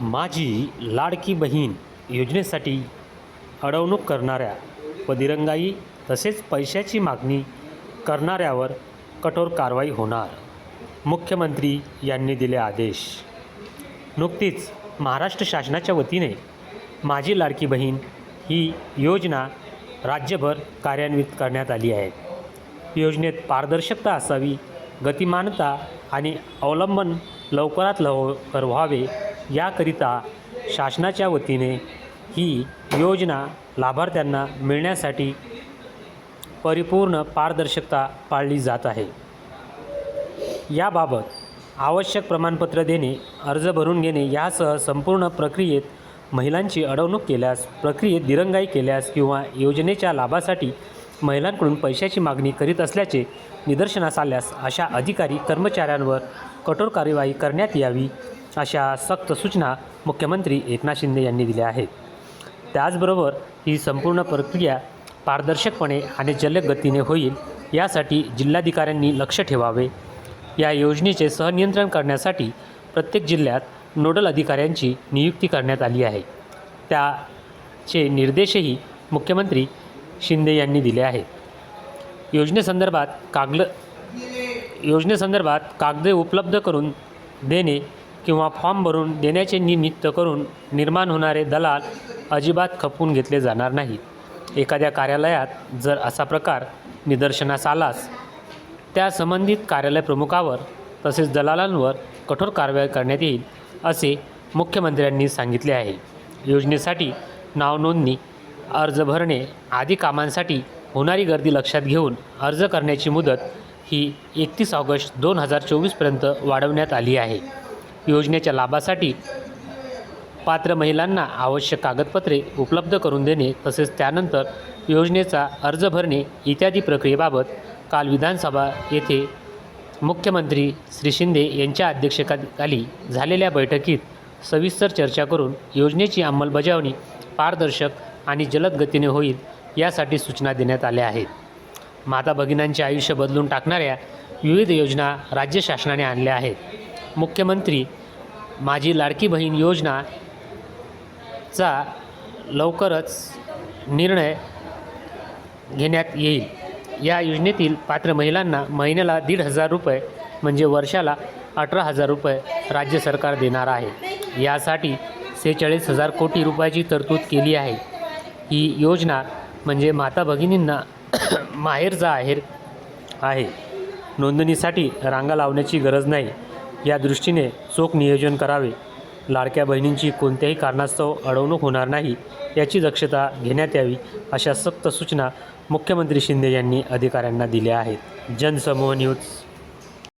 माझी लाडकी बहीण योजनेसाठी अडवणूक करणाऱ्या व दिरंगाई तसेच पैशाची मागणी करणाऱ्यावर कठोर कारवाई होणार मुख्यमंत्री यांनी दिले आदेश. नुकतीच महाराष्ट्र शासनाच्या वतीने माझी लाडकी बहीण ही योजना राज्यभर कार्यान्वित करण्यात आली आहे. योजनेत पारदर्शकता असावी गतिमानता आणि अवलंबन लवकरात लवकर व्हावे याकरिता शासनाच्या वतीने ही योजना लाभार्थ्यांना मिळण्यासाठी परिपूर्ण पारदर्शकता पाळली जात आहे. याबाबत आवश्यक प्रमाणपत्र देणे अर्ज भरून घेणे यासह संपूर्ण प्रक्रियेत महिलांची अडवणूक केल्यास प्रक्रियेत दिरंगाई केल्यास किंवा योजनेच्या लाभासाठी महिलांकडून पैशाची मागणी करीत असल्याचे निदर्शनास आल्यास अशा अधिकारी कर्मचाऱ्यांवर कठोर कार्यवाही करण्यात यावी अशा सक्त सूचना मुख्यमंत्री एकनाथ शिंदे यांनी दिल्या आहेत. त्याचबरोबर ही संपूर्ण प्रक्रिया पारदर्शकपणे आणि जलद गतीने होईल यासाठी जिल्हाधिकाऱ्यांनी लक्ष ठेवावे. या योजनेचे सहनियंत्रण करण्यासाठी प्रत्येक जिल्ह्यात नोडल अधिकाऱ्यांची नियुक्ती करण्यात आली आहे. त्याचे निर्देशही मुख्यमंत्री शिंदे यांनी दिले आहेत. योजनेसंदर्भात कागद योजनेसंदर्भात कागदे उपलब्ध करून देणे किंवा फॉर्म भरून देण्याचे निमित्त करून निर्माण होणारे दलाल अजिबात खपवून घेतले जाणार नाहीत एखाद्या कार्यालयात जर असा प्रकार निदर्शनास आलास त्या संबंधित कार्यालय प्रमुखावर तसेच दलालांवर कठोर कारवाई करण्यात येईल असे मुख्यमंत्र्यांनी सांगितले आहे. योजनेसाठी नावनोंदणी अर्ज भरणे आदी कामांसाठी होणारी गर्दी लक्षात घेऊन अर्ज करण्याची मुदत ही एकतीस ऑगस्ट दोन हजार चोवीसपर्यंत वाढवण्यात आली आहे. योजनेच्या लाभासाठी पात्र महिलांना आवश्यक कागदपत्रे उपलब्ध करून देणे तसेच त्यानंतर योजनेचा अर्ज भरणे इत्यादी प्रक्रियेबाबत काल विधानसभा येथे मुख्यमंत्री श्री शिंदे यांच्या अध्यक्षतेखाली झालेल्या बैठकीत सविस्तर चर्चा करून योजनेची अंमलबजावणी पारदर्शक आणि जलद गतीने होईल यासाठी सूचना देण्यात आल्या आहेत. माता भगिनांचे आयुष्य बदलून टाकणाऱ्या विविध योजना राज्य शासनाने आणल्या आहेत. मुख्यमंत्री माझी लाडकी बहीण योजना चा लवकरच निर्णय घेण्यात येईल. या योजनेतील पात्र महिलांना महिन्याला दीड हजार रुपये म्हणजे वर्षाला अठरा हजार रुपये राज्य सरकार देणार आहे. यासाठी सेहेचाळीस हजार कोटी रुपयाची तरतूद केली आहे. ही योजना म्हणजे माता भगिनींना माहेरचा आहेर आहे. नोंदणीसाठी रांगा लावण्याची गरज नाही. या दृष्टीने चोख नियोजन करावे. लाडक्या बहिणींची कोणत्याही कारणास्तव अडवणूक होणार नाही याची दक्षता घेण्यात यावी अशा सक्त सूचना मुख्यमंत्री शिंदे यांनी अधिकाऱ्यांना दिल्या आहेत. जनसमूह न्यूज.